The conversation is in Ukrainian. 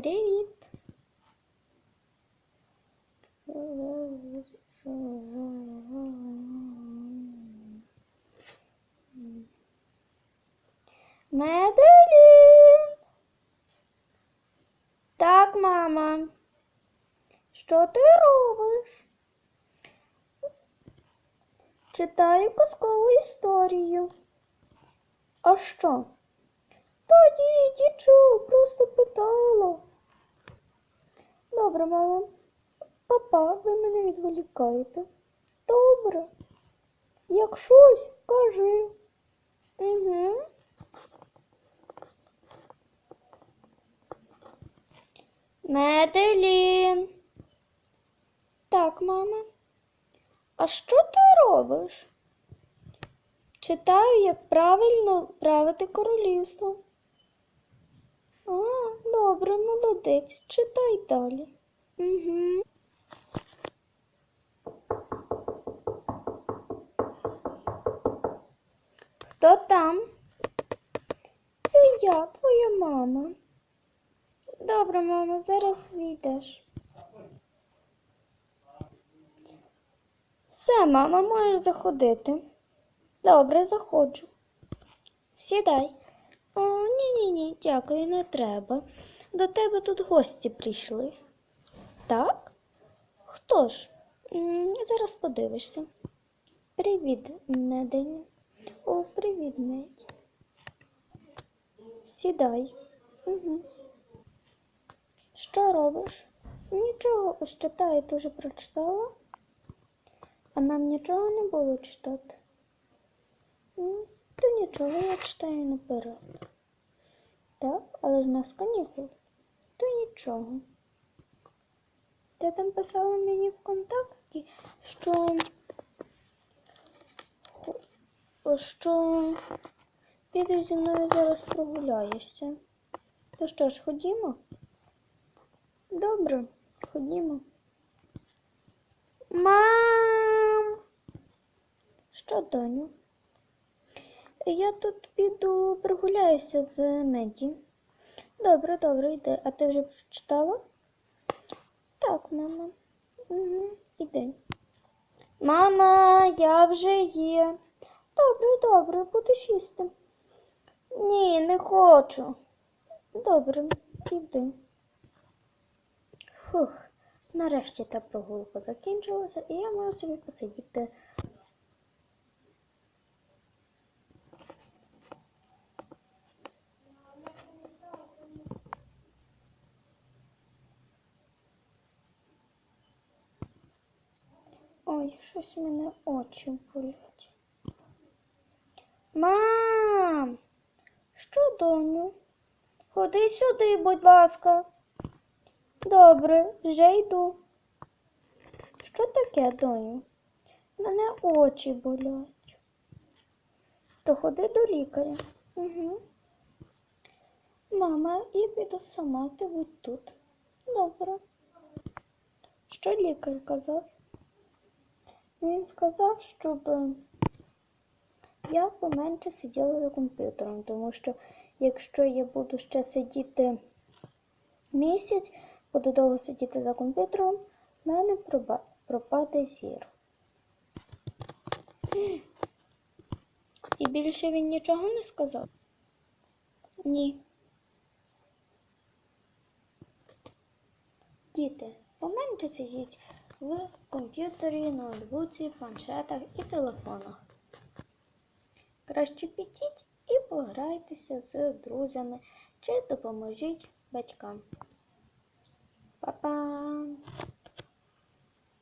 Привіт. Меделін. Так, мама. Що ти робиш? Читаю казкову історію. А що? Тоді дічу Мама. Папа, ви мене відволікаєте. Добре. Як щось, кажи. Угу. Меделін. Так, мама. А що ти робиш? Читаю, як правильно правити королівство. А, добре, молодець. Читай далі. Хто там? Це я, твоя мама. Добре, мама, зараз війдеш. Все, мама, можеш заходити. Добре, заходжу. Сідай. О, ні-ні-ні, дякую, не треба. До тебе тут гості прийшли. Так? Хто ж? Зараз подивишся. Привіт, Меделі. О, привіт, Медь. Сідай. Угу. Що робиш? Нічого, ось читаю, ти вже прочитала. А нам нічого не було читати. То нічого, я читаю наперед. Так, але ж нас канікули. То нічого. Ти там писала мені ВКонтакті, що що підеш зі мною зараз прогуляєшся. То що ж, ходімо? Добре, ходімо. Мам! Що, доню? Я тут піду прогуляюся з Меді. Добре, добре, йди. А ти вже прочитала? Так, мама. Угу, іди. Мама, я вже є. Добре, добре, будеш їсти. Ні, не хочу. Добре, іди. Фух, нарешті та прогулка закінчилася, і я можу собі посидіти. Ой, щось в мене очі болять. Мам, що, доню? Ходи сюди, будь ласка. Добре, вже йду. Що таке, доню? Мене очі болять. То ходи до лікаря. Угу. Мама, я піду сама, ти будь тут. Добре. Що лікар казав? Він сказав, щоб я поменше сиділа за комп'ютером, тому що якщо я буду ще сидіти місяць, буду довго сидіти за комп'ютером, в мене пропаде зір. І більше він нічого не сказав? Ні. Діти, поменше сидіть в комп'ютері, ноутбуці, планшетах і телефонах. Краще підіть і пограйтеся з друзями чи допоможіть батькам. Па-па!